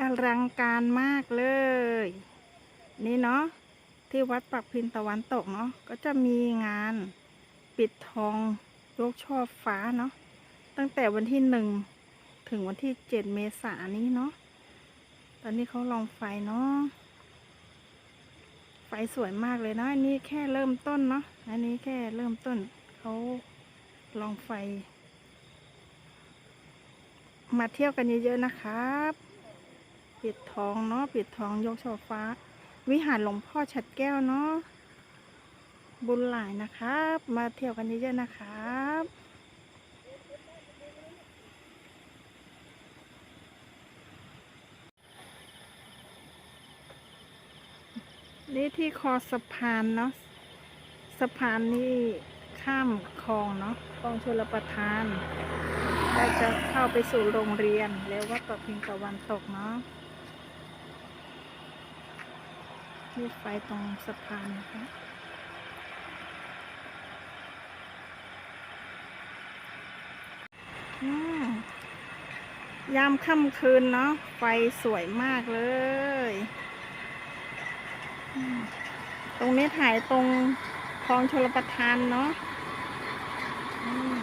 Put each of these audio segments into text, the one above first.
อลังการมากเลย นี่เนาะที่วัดปักพินตะวันตกเนาะก็จะมีงานปิดทองยกช่อฟ้าเนาะตั้งแต่วันที่หนึ่งถึงวันที่เจ็ดเมษายนนี้เนาะตอนนี้เขาลองไฟเนาะไฟสวยมากเลยเนาะอันนี้แค่เริ่มต้นเนาะอันนี้แค่เริ่มต้นเขาลองไฟ มาเที่ยวกันเยอะๆนะครับ ปิดทองเนาะปิดทองยกช่อฟ้า วิหารหลวงพ่อฉัดแก้วเนาะบุญหลายนะครับ มาเที่ยวกันเยอะๆนะครับนี่ที่คอสะพานเนาะสะพานนี่ข้ามคลองเนาะคลองชลประทานเราจะเข้าไปสู่โรงเรียนแล้ววัดปักพิงตะวันตกเนาะ นี่ไฟตรงสะพานนะคะอืมยามค่ำคืนเนาะไฟสวยมากเลยอืมตรงนี้ถ่ายตรงคลองชลประทานเนาะอืม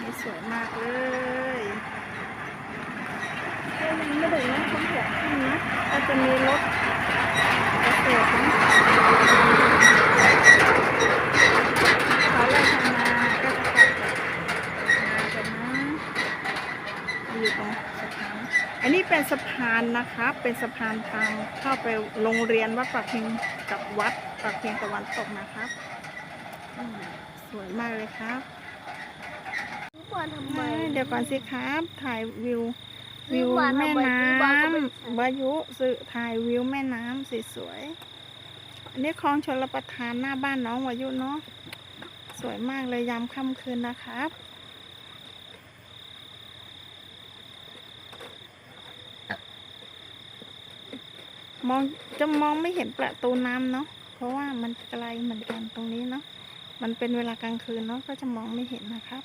นี่สวยมากเลยก็ยังไม่ถึงนะช่วงหัวค่ำนะก็จะมีรถ เกษตรนะเขาไล่ทำนาก็จะกลับจากงานกันนะอยู่ตรงสะพานอันนี้เป็นสะพานนะคะ เป็นสะพานทางเข้าไปโรงเรียนวัดปากพิงกับวัดปากพิงตะวันตกนะครับอืมสวยมากเลยครับทุกวันทำไมไม่เดี๋ยวก่อนสิครับ ถ่ายวิว วิวแม่น้ำวายุสื่อถ่ายวิวแม่น้ำสวยๆอันนี้คลองชลประทานหน้าบ้านน้องวายุเนาะสวยมากเลยยามค่ำคืนนะครับมองจะมองไม่เห็นประตูน้ำเนาะเพราะว่ามันไกลเหมือนกันตรงนี้เนาะมันเป็นเวลากลางคืนเนาะก็จะมองไม่เห็นนะครับ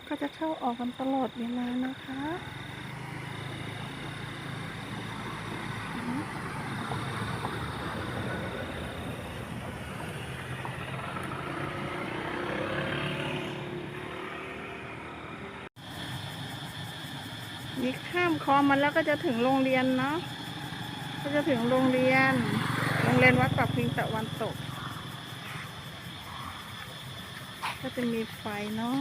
ถก็จะเข้าออกกันตลอดเวลานะคะมนี่ข้ามคลองมาแล้วก็จะถึงโรงเรียนเนาะ ก็จะถึงโรงเรียน โรงเรียนวัดปักพิงตะวันตก ก็จะมีไฟเนาะ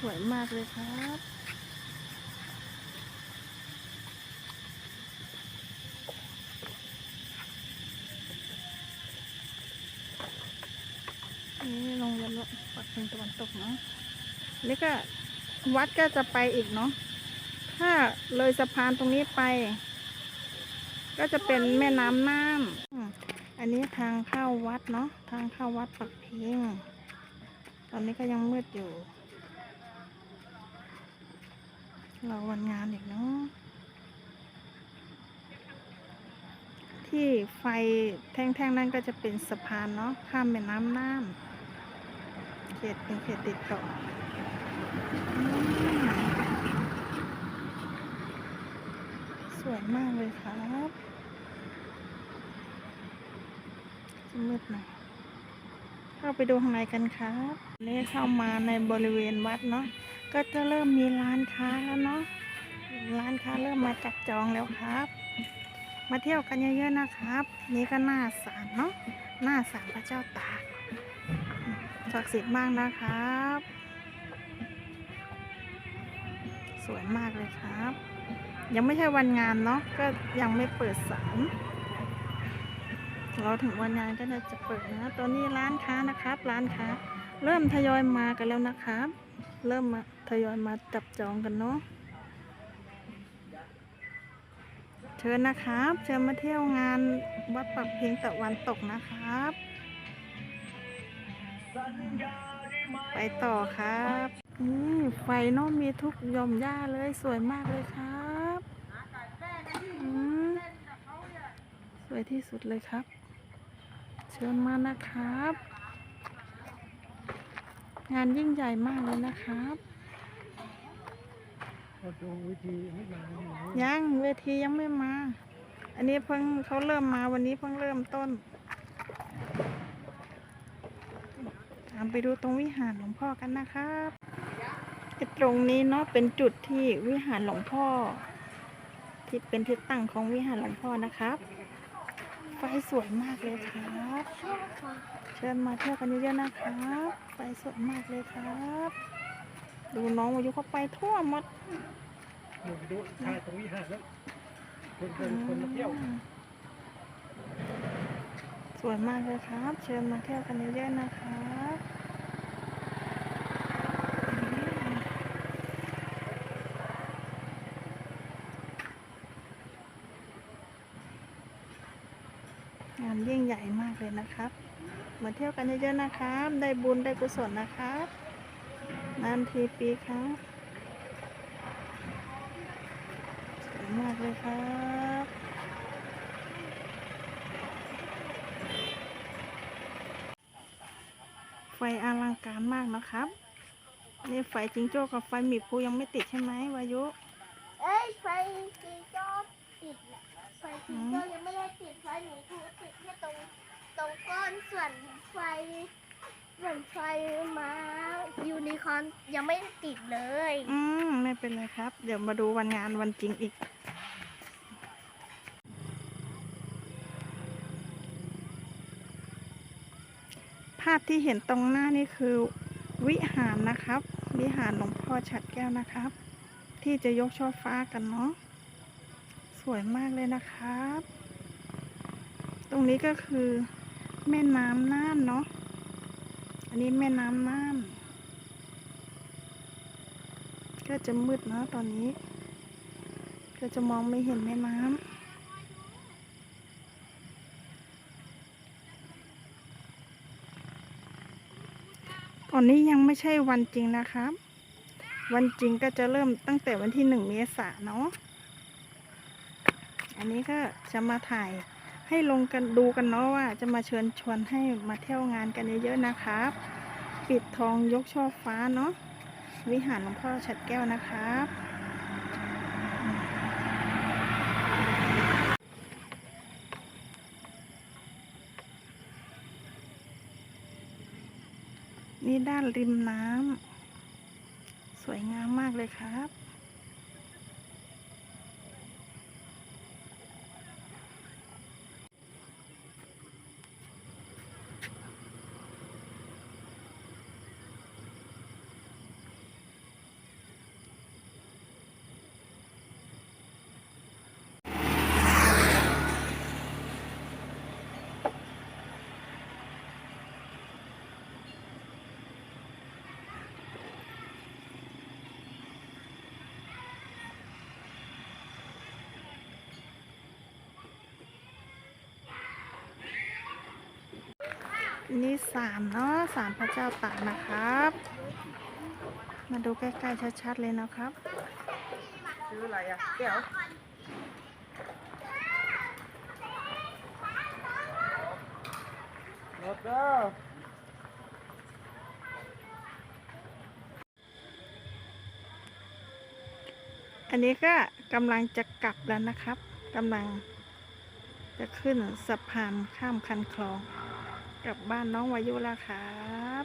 สวยมากเลยครับนี่โรงเรียนวัดปักพิงตะวันตกเนาะนี่ก็วัดก็จะไปอีกเนาะถ้าเลยสะพานตรงนี้ไป ก็จะเป็นแม่น้ำน่านอันนี้ทางเข้าวัดเนาะทางเข้าวัดปักพิงตอนนี้ก็ยังมืดอยู่ เราวันงานอีกเนาะที่ไฟแท่งๆ นั่นก็จะเป็นสะพานเนาะข้ามแม่น้ำน่านเขตเป็นเขตติดต่อสวยมากเลยครับจะมืดหน่อยเข้าไปดูข้างในกันครับ นี่เข้ามาในบริเวณวัดเนาะ ก็จะเริ่มมีร้านค้าแล้วเนาะ ร้านค้าเริ่มมาจับจองแล้วครับ มาเที่ยวกันเยอะๆนะครับ นี่ก็หน้าศาลเนาะ หน้าศาลพระเจ้าตากศักดิ์สิทธิ์มากนะครับ สวยมากเลยครับ ยังไม่ใช่วันงานเนาะ ก็ยังไม่เปิดศาลเราถึงวันงานก็จะเปิดนะ ตอนนี้ร้านค้านะครับ ร้านค้า เริ่มทยอยมากันแล้วนะครับ เริ่มมาทยอยมาจับจองกันเนาะเชิญนะครับ เชิญมาเที่ยวงานวัดปักเพียงตะวันตกนะครับ ไปต่อครับนี่ไฟน้องมีทุกยอมหญ้าเลยสวยมากเลยครับอืมสวยที่สุดเลยครับ เชิญมานะครับ งานยิ่งใหญ่มากเลยนะครับดูวิธีให้มาหน่อยยังเวทียังไม่มา อันนี้เพิ่งเขาเริ่มมาวันนี้เพิ่งเริ่มต้น ตามไปดูตรงวิหารหลวงพ่อกันนะครับไอ้ตรงนี้เนาะเป็นจุดที่วิหารหลวงพ่อ ที่เป็นที่ตั้งของวิหารหลวงพ่อนะครับ ไฟสวยมากเลยครับเชิญมาเที่ยวกันเยอะๆนะครับไฟสวยมากเลยครับ ดูน้องวายุเขาไปทั่วหมดหนูดูถ่ายตรงวิหารแล้วคนคนคนมาเที่ยวสวยมากเลยครับ เชิญมาเที่ยวกันเยอะๆนะครับงานยิ่ง ใหญ่มากเลยนะครับ มาเที่ยวกันเยอะๆนะครับ ได้บุญได้กุศลนะครับ นานทีปีครั้งสวยมากเลยครับไฟอลังการมากนะครับนี่ไฟจิงโจ้กับไฟหมีภูยังไม่ติดใช่ไหมวายุ เอ้ยไฟจีโจ้ติดแหละไฟจีโจ้ยังไม่ได้ติดไฟหนูถูติดแค่ตรงตรงก้อนส่วนไฟ นไฟมายูนิคอร์นยังไม่ติดเลยอืมไม่เป็นไรครับ เดี๋ยวมาดูวันงานวันจริงอีก ภาพที่เห็นตรงหน้านี่คือวิหารนะครับ วิหารหลวงพ่อฉัดแก้วนะครับ ที่จะยกช่อฟ้ากันเนาะสวยมากเลยนะครับ ตรงนี้ก็คือแม่น้ำน่านเนาะ อันนี้แม่น้ำน่านก็จะมืดเนาะตอนนี้ ก็จะมองไม่เห็นแม่น้ำตอนนี้ยังไม่ใช่วันจริงนะครับ วันจริงก็จะเริ่มตั้งแต่วันที่หนึ่งเมษาเนาะ อันนี้ก็จะมาถ่าย ให้ลงกันดูกันเนาะว่า จะมาเชิญชวนให้มาเที่ยวงานกันเยอะๆนะครับ ปิดทองยกช่อฟ้าเนาะวิหารหลวงพ่อฉัดแก้วนะครับนี่ด้านริมน้ำสวยงามมากเลยครับ นี่สารเนาะสารพระเจ้าตากนะครับ มาดูใกล้ๆชัดๆเลยนะครับซื้ออะไรอะแก้วรถเด้ออันนี้ก็กำลังจะกลับแล้วนะครับกำลังจะขึ้นสะพานข้ามคันคลอง กลับบ้านน้องวายุแล้วครับ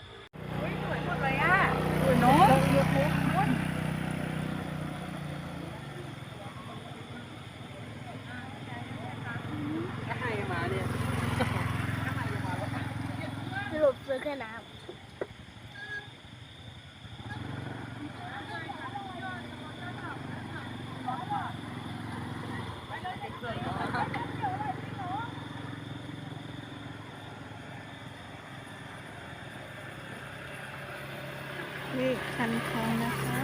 สวยหมดเลยอะเนาะให้มาเนี่ยสรุปซื้อแค่น้ำ นี่คันคลองนะครับ